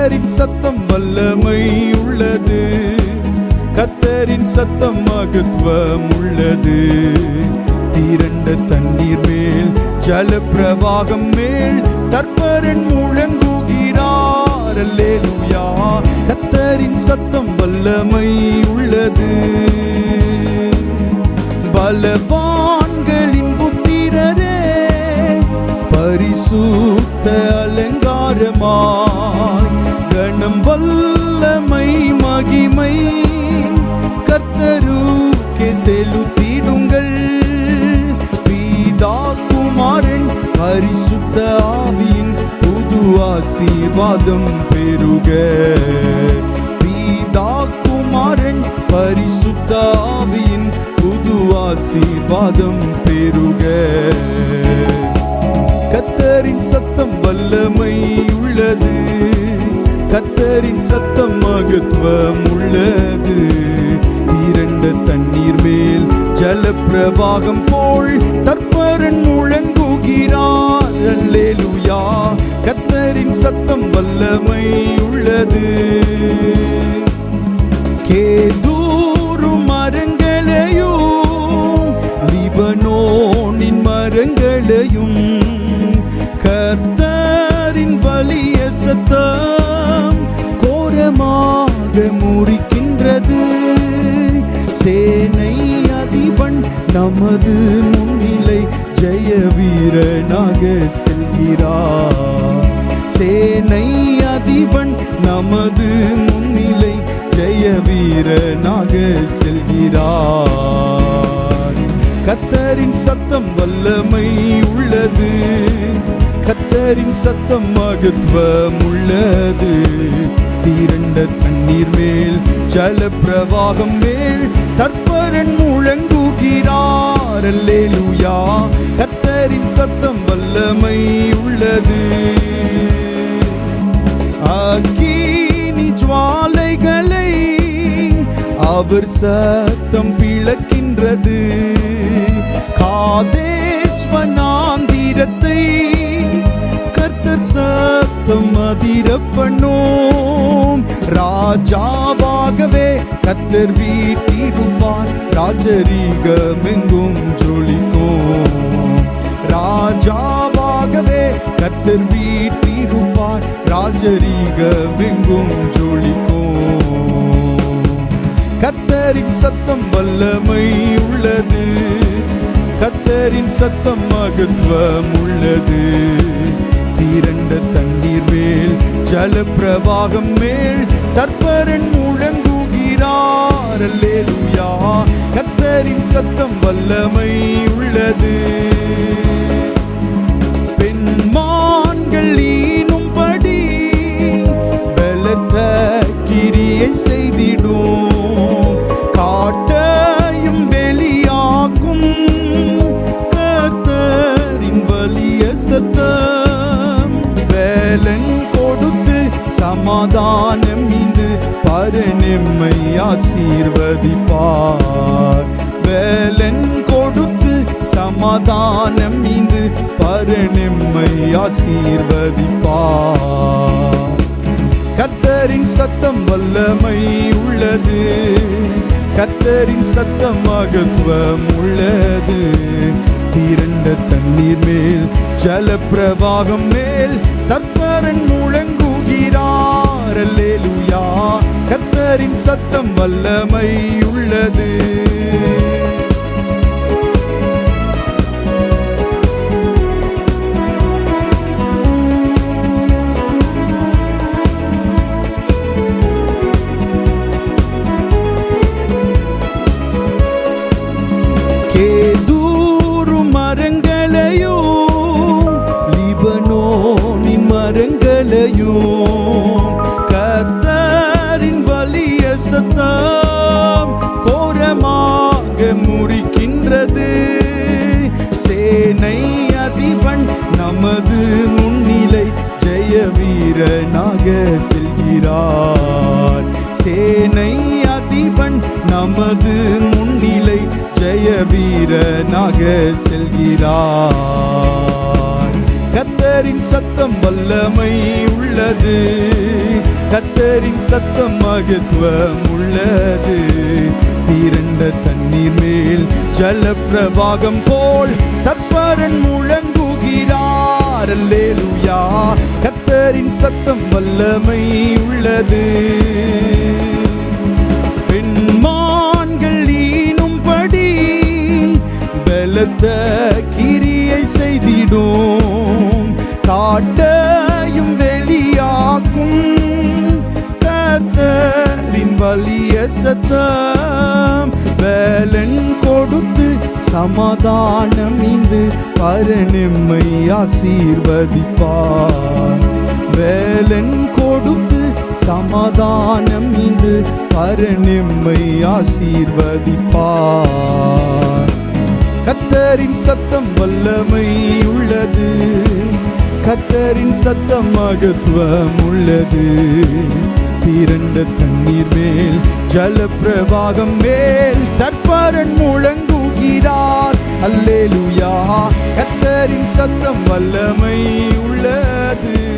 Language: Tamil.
கத்தரின் சத்தம் வல்லமை உள்ளது. கத்தரின் சத்தம் மகத்துவம் உள்ளது. திரண்ட தண்ணீர் மேல் ஜல பிரவாகம் மேல் தற்பரன் முழங்குகிறார். அல்லேலூயா. கத்தரின் சத்தம் வல்லமை உள்ளது. பலவான்களின் புத்திரரே பரிசூத்த அலங்காரமா. கணம் வல்லமை மகிமை. கர்த்தருக்கே செலுத்திடுங்கள். பீதா குமாரன் பரிசுத்த ஆவியின் புது ஆசீர்வாதம் பெருக பீதா குமாரன் பரிசுத்த ஆவியின் புது ஆசீர்வாதம் பெருக கத்தரின் சத்தம் வல்லமை உள்ளது. கத்தரின் சத்தம் மகத்துவம் உள்ளது இரண்ட தண்ணீர் மேல் ஜல பிரவாகம் போல் தற்பரன் முழங்குகிறார். அல்லேலூயா கத்தரின் சத்தம் வல்லமை உள்ளது. கேது நமது முன்னிலை ஜெய வீரனாக செல்கிறார். சேனை அதிபன் நமது முன்னிலை ஜெய வீரனாக செல்கிறார். கத்தரின் சத்தம் வல்லமை உள்ளது. கத்தரின் சத்தம் மகத்துவம் உள்ளது. தீரண்ட தண்ணீர் மேல் ஜல பிரவாகம் மேல் தற்பரன் முழங்குகிறார். அல்லேலூயா கத்தரின் சத்தம் வல்லமை உள்ளது. அக்கீனி ஜுவாலைகளை அவர் சத்தம் பிளக்கின்றது. காதேஷ் வனாந்திரத்தை கர்த்தர் சத்தம் அதிர பண்ணோம். ராஜாவாகவே கத்தர் வீட்டிருப்பார் ராஜரீகமெங்கும் ஜொலிக்கும். ராஜாவாகவே கத்தர் வீட்டிருப்பார் ராஜரீகமெங்கும் ஜொலிக்கும். கத்தரின் சத்தம் வல்லமை உள்ளது. கத்தரின் சத்தம் மகத்துவம் உள்ளது. திரண்ட தண்ணீர் மேல் ஜல பிரவாகம் மேல் தற்பரன் முழங்குகிறார் அல்லேலூயா. கத்தரின் சத்தம் வல்லமை உள்ளது. பெண்மா பலன் கொடுத்து சமாதானம் இது பரநெம்மை ஆசீர்வதிப்பார். வேலன் கொடுத்து சமாதானம் இது பரநெம்மை ஆசீர்வதிப்பார். கத்தரின் சத்தம் வல்லமை உள்ளது. கத்தரின் சத்தம் மகத்துவம் உள்ளது. திரண்ட தண்ணீர் மேல் ஜல பிரவாகம் மேல் தற்ப செய்கிறார் அல்லேலூயா. கத்தரின் சத்தம் வல்லமை உள்ளது. உமது முன்னிலை ஜெய வீரனாக செல்கிறார். சேனை அதிபன் நமது முன்னிலை ஜெய வீரனாக செல்கிறார். கத்தரின் சத்தம் வல்லமை உள்ளது. கத்தரின் சத்தம் மகத்துவம் உள்ளது. தீரண்ட தண்ணீர் மேல் ஜலப்பிரவாகம் போல் தற்பரன் முழங்குகிறார். அல்லேலூயா கத்தரின் சத்தம் வல்லமை உள்ளது. பெண்மான்கள் ஈனும்படி பலத்த கிரியை செய்திடும். காட்டையும் வெளியாக்கும் கத்தரின் வலிய சத்தம். சமாதானம் இந்து பரணிம்மை ஆசீர்வதிப்பார். வேலன் கொடுத்து சமாதானம் இந்து பரணிம்மை ஆசீர்வதிப்பார். கத்தரின் சத்தம் வல்லமை உள்ளது. கத்தரின் சத்தம் மகத்துவம் உள்ளது. திரண்ட தண்ணீர் மேல் ஜலப்பிரவாகம் மேல் சத்தம் வல்லமை உள்ளது.